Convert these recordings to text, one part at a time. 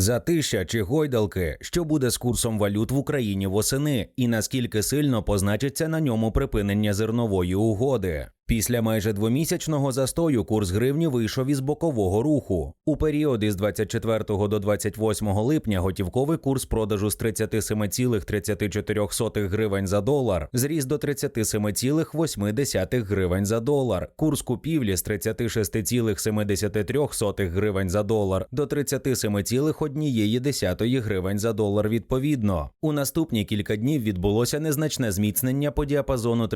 Затища чи гойдалки, що буде з курсом валют в Україні восени, і наскільки сильно позначиться на ньому припинення зернової угоди. Після майже двомісячного застою курс гривні вийшов із бокового руху. У період із 24 до 28 липня готівковий курс продажу з 37,34 гривень за долар зріс до 37,8 гривень за долар. Курс купівлі з 36,73 гривень за долар до 37,1 гривень за долар відповідно. У наступні кілька днів відбулося незначне зміцнення по діапазону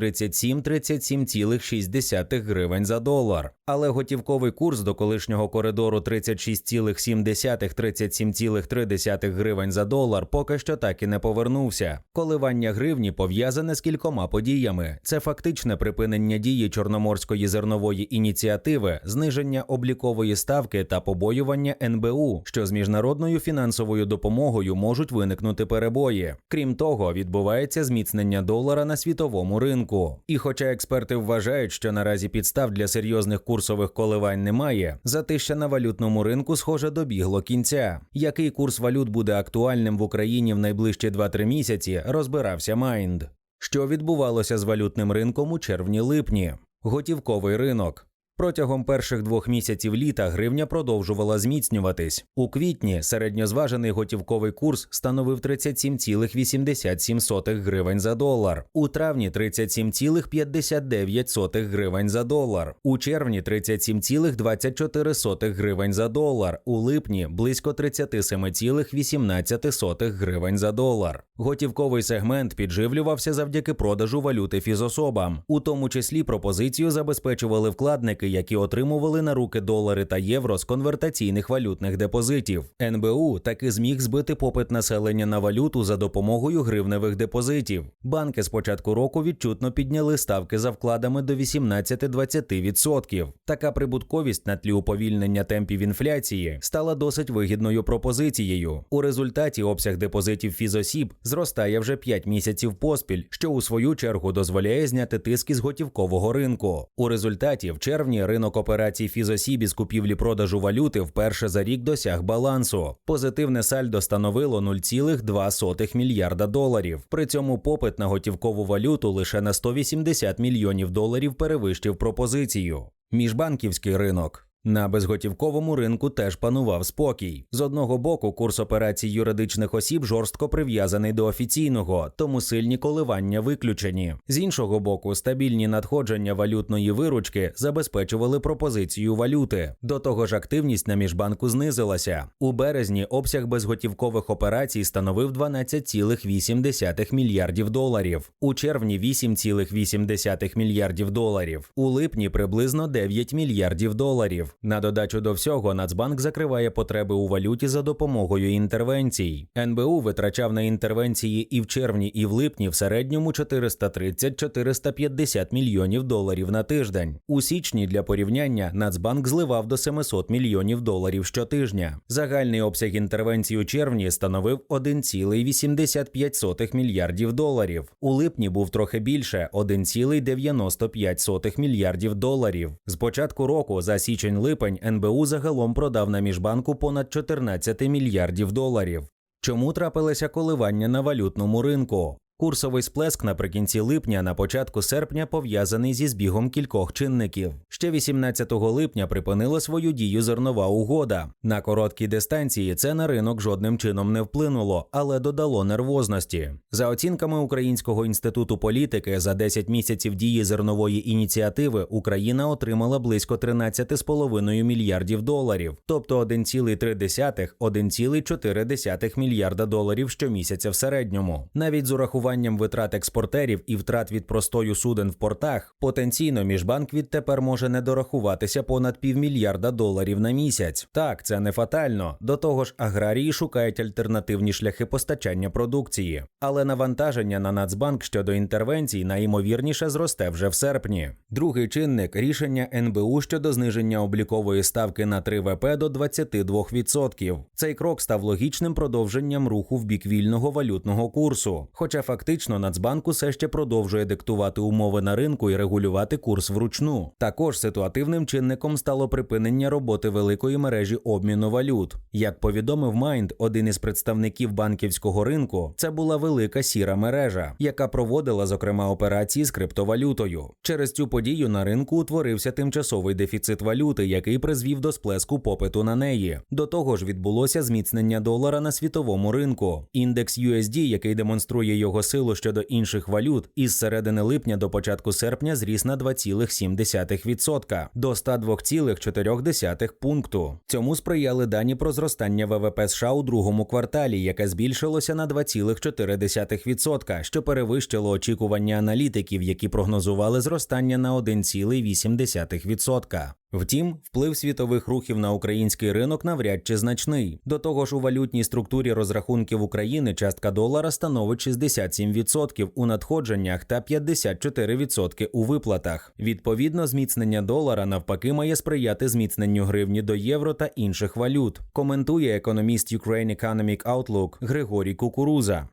37-37,6 гривень за долар. Але готівковий курс до колишнього коридору 36,7-37,3 гривень за долар поки що так і не повернувся. Коливання гривні пов'язане з кількома подіями: це фактичне припинення дії чорноморської зернової ініціативи, зниження облікової ставки та побоювання НБУ, що з міжнародною фінансовою допомогою можуть виникнути перебої. Крім того, відбувається зміцнення долара на світовому ринку. І хоча експерти вважають, що наразі підстав для серйозних курсових коливань немає, затища на валютному ринку схоже добігло кінця. Який курс валют буде актуальним в Україні в найближчі 2-3 місяці, розбирався Майнд. Що відбувалося з валютним ринком у червні-липні? Готівковий ринок. Протягом перших двох місяців літа гривня продовжувала зміцнюватись. У квітні середньозважений готівковий курс становив 37,87 гривень за долар, у травні 37,59 гривень за долар, у червні 37,24 гривень за долар, у липні близько 37,18 гривень за долар. Готівковий сегмент підживлювався завдяки продажу валюти фізособам, у тому числі пропозицію забезпечували вкладники які отримували на руки долари та євро з конвертаційних валютних депозитів. НБУ таки зміг збити попит населення на валюту за допомогою гривневих депозитів. Банки з початку року відчутно підняли ставки за вкладами до 18-20%. Така прибутковість на тлі уповільнення темпів інфляції стала досить вигідною пропозицією. У результаті обсяг депозитів фізосіб зростає вже 5 місяців поспіль, що у свою чергу дозволяє зняти тиск із готівкового ринку. У результаті в червні ринок операцій фізосіб із купівлі-продажу валюти вперше за рік досяг балансу. Позитивне сальдо становило 0,2 мільярда доларів. При цьому попит на готівкову валюту лише на 180 мільйонів доларів перевищив пропозицію. Міжбанківський ринок. На безготівковому ринку теж панував спокій. З одного боку, курс операцій юридичних осіб жорстко прив'язаний до офіційного, тому сильні коливання виключені. З іншого боку, стабільні надходження валютної виручки забезпечували пропозицію валюти. До того ж, активність на міжбанку знизилася. У березні обсяг безготівкових операцій становив 12,8 мільярдів доларів, у червні 8,8 мільярдів доларів, у липні приблизно 9 мільярдів доларів. На додачу до всього, Нацбанк закриває потреби у валюті за допомогою інтервенцій. НБУ витрачав на інтервенції і в червні, і в липні в середньому 430-450 мільйонів доларів на тиждень. У січні для порівняння Нацбанк зливав до 700 мільйонів доларів щотижня. Загальний обсяг інтервенцій у червні становив 1,85 мільярдів доларів. У липні був трохи більше 1,95 мільярдів доларів. З початку року за січень липень НБУ загалом продав на міжбанку понад 14 мільярдів доларів. Чому трапилося коливання на валютному ринку? Курсовий сплеск наприкінці липня на початку серпня пов'язаний зі збігом кількох чинників. Ще 18 липня припинила свою дію зернова угода. На короткій дистанції це на ринок жодним чином не вплинуло, але додало нервозності. За оцінками Українського інституту політики, за 10 місяців дії зернової ініціативи Україна отримала близько 13,5 мільярдів доларів, тобто 1,3-1,4 мільярда доларів щомісяця в середньому. Навіть з урахуванням урахуванням витрат експортерів і втрат від простою суден в портах, потенційно міжбанк відтепер може не дорахуватися понад півмільярда доларів на місяць. Так, це не фатально. До того ж, аграрії шукають альтернативні шляхи постачання продукції. Але навантаження на Нацбанк щодо інтервенцій найімовірніше зросте вже в серпні. Другий чинник рішення НБУ щодо зниження облікової ставки на 3 ВП до 22%. Цей крок став логічним продовженням руху в бік вільного валютного курсу. Хоча фактично Фактично, Нацбанк усе ще продовжує диктувати умови на ринку і регулювати курс вручну. Також ситуативним чинником стало припинення роботи великої мережі обміну валют. Як повідомив Майнд, один із представників банківського ринку, це була велика сіра мережа, яка проводила зокрема операції з криптовалютою. Через цю подію на ринку утворився тимчасовий дефіцит валюти, який призвів до сплеску попиту на неї. До того ж, відбулося зміцнення долара на світовому ринку. Індекс USD, який демонструє його силу щодо інших валют, із середини липня до початку серпня зріс на 2,7% до 102,4 пункту. Цьому сприяли дані про зростання ВВП США у другому кварталі, яке збільшилося на 2,4%, що перевищило очікування аналітиків, які прогнозували зростання на 1,8%. Втім, вплив світових рухів на український ринок навряд чи значний. До того ж, у валютній структурі розрахунків України частка долара становить 67% у надходженнях та 54% у виплатах. Відповідно, зміцнення долара навпаки має сприяти зміцненню гривні до євро та інших валют. Коментує економіст Ukraine Economic Outlook Григорій Кукуруза.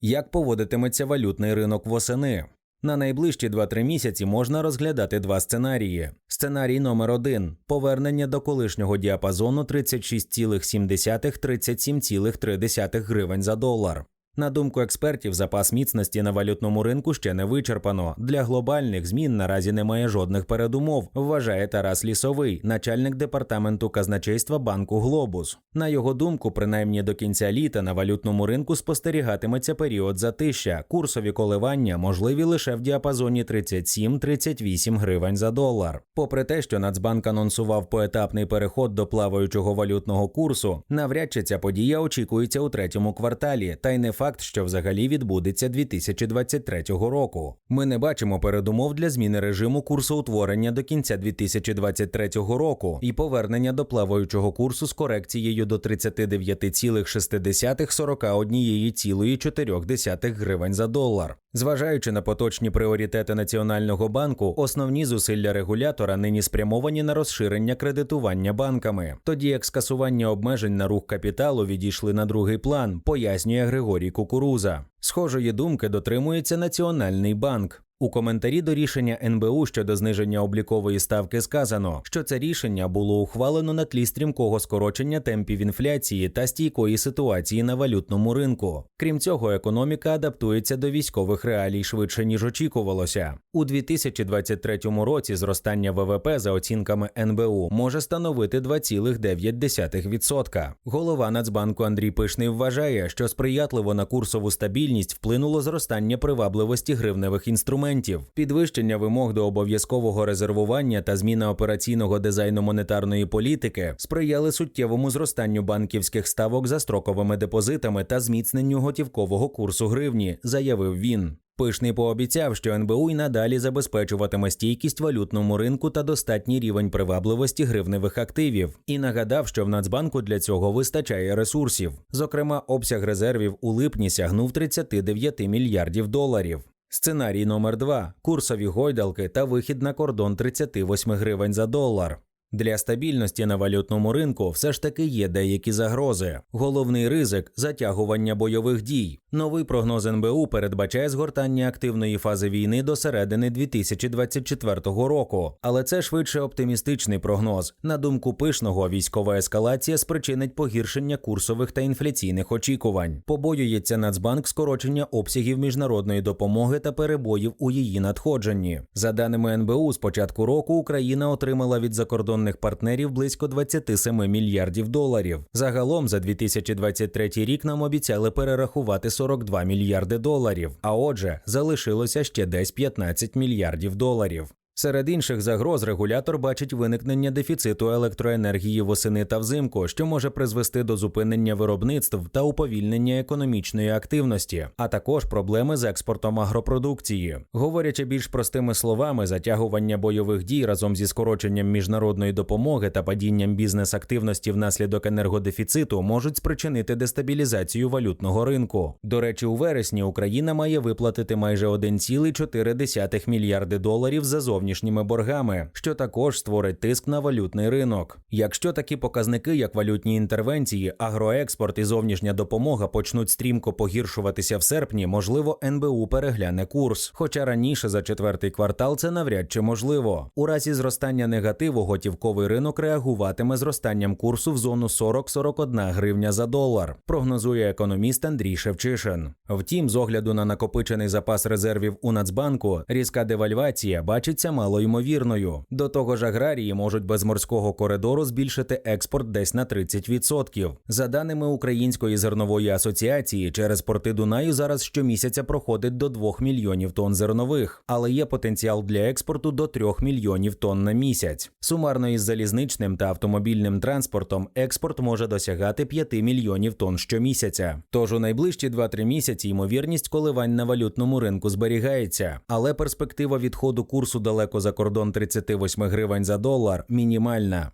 Як поводитиметься валютний ринок восени? На найближчі 2-3 місяці можна розглядати два сценарії. Сценарій номер 1 повернення до колишнього діапазону 36,7-37,3 гривень за долар. На думку експертів, запас міцності на валютному ринку ще не вичерпано. Для глобальних змін наразі немає жодних передумов, вважає Тарас Лісовий, начальник департаменту казначейства банку Глобус. На його думку, принаймні до кінця літа на валютному ринку спостерігатиметься період затища. Курсові коливання можливі лише в діапазоні 37-38 гривень за долар. Попри те, що Нацбанк анонсував поетапний переход до плаваючого валютного курсу, навряд чи ця подія очікується у третьому кварталі, та й не факт, що взагалі відбудеться 2023 року. Ми не бачимо передумов для зміни режиму курсоутворення до кінця 2023 року і повернення до плаваючого курсу з корекцією до 39,40-41,4 гривень за долар. Зважаючи на поточні пріоритети Національного банку, основні зусилля регулятора нині спрямовані на розширення кредитування банками, тоді як скасування обмежень на рух капіталу відійшли на другий план, пояснює Григорій Кукуруза. Схожої думки дотримується Національний банк. У коментарі до рішення НБУ щодо зниження облікової ставки сказано, що це рішення було ухвалено на тлі стрімкого скорочення темпів інфляції та стійкої ситуації на валютному ринку. Крім цього, економіка адаптується до військових реалій швидше ніж очікувалося. У 2023 році зростання ВВП за оцінками НБУ може становити 2,9%. Голова Нацбанку Андрій Пишний вважає, що сприятливо на курсову стабільність вплинуло зростання привабливості гривневих інструментів, підвищення вимог до обов'язкового резервування та зміна операційного дизайну монетарної політики сприяли суттєвому зростанню банківських ставок за строковими депозитами та зміцненню готівкового курсу гривні, заявив він. Пишний пообіцяв, що НБУ й надалі забезпечуватиме стійкість валютному ринку та достатній рівень привабливості гривневих активів, і нагадав, що в Нацбанку для цього вистачає ресурсів. Зокрема, обсяг резервів у липні сягнув 39 мільярдів доларів. Сценарій номер 2 курсові гойдалки та вихід на кордон 38 гривень за долар. Для стабільності на валютному ринку все ж таки є деякі загрози. Головний ризик затягування бойових дій. Новий прогноз НБУ передбачає згортання активної фази війни до середини 2024 року, але це швидше оптимістичний прогноз. На думку пишного, військова ескалація спричинить погіршення курсових та інфляційних очікувань. Побоюється Нацбанк скорочення обсягів міжнародної допомоги та перебоїв у її надходженні. За даними НБУ, з початку року Україна отримала від закордонних партнерів близько 27 мільярдів доларів. Загалом за 2023 рік нам обіцяли перерахувати 42 мільярди доларів. А отже, залишилося ще десь 15 мільярдів доларів. Серед інших загроз регулятор бачить виникнення дефіциту електроенергії восени та взимку, що може призвести до зупинення виробництв та уповільнення економічної активності, а також проблеми з експортом агропродукції. Говорячи більш простими словами, затягування бойових дій разом зі скороченням міжнародної допомоги та падінням бізнес-активності внаслідок енергодефіциту можуть спричинити дестабілізацію валютного ринку. До речі, у вересні Україна має виплатити майже 1,4 мільярди доларів за зовнішній зовнішніми боргами, що також створить тиск на валютний ринок. Якщо такі показники, як валютні інтервенції, агроекспорт і зовнішня допомога почнуть стрімко погіршуватися в серпні, можливо, НБУ перегляне курс. Хоча раніше за четвертий квартал це навряд чи можливо. У разі зростання негативу готівковий ринок реагуватиме зростанням курсу в зону 40-41 гривня за долар, прогнозує економіст Андрій Шевчишин. Втім, з огляду на накопичений запас резервів у Нацбанку, різка девальвація бачиться малоймовірною. До того ж, аграрії можуть без морського коридору збільшити експорт десь на 30%. За даними Української зернової асоціації, через порти Дунаю зараз щомісяця проходить до 2 мільйонів тонн зернових, але є потенціал для експорту до 3 мільйонів тонн на місяць. Сумарно із залізничним та автомобільним транспортом експорт може досягати 5 мільйонів тонн щомісяця. Тож у найближчі 2-3 місяці ймовірність коливань на валютному ринку зберігається, але перспектива відходу курсу далеко за кордон 38 гривень за долар мінімальна.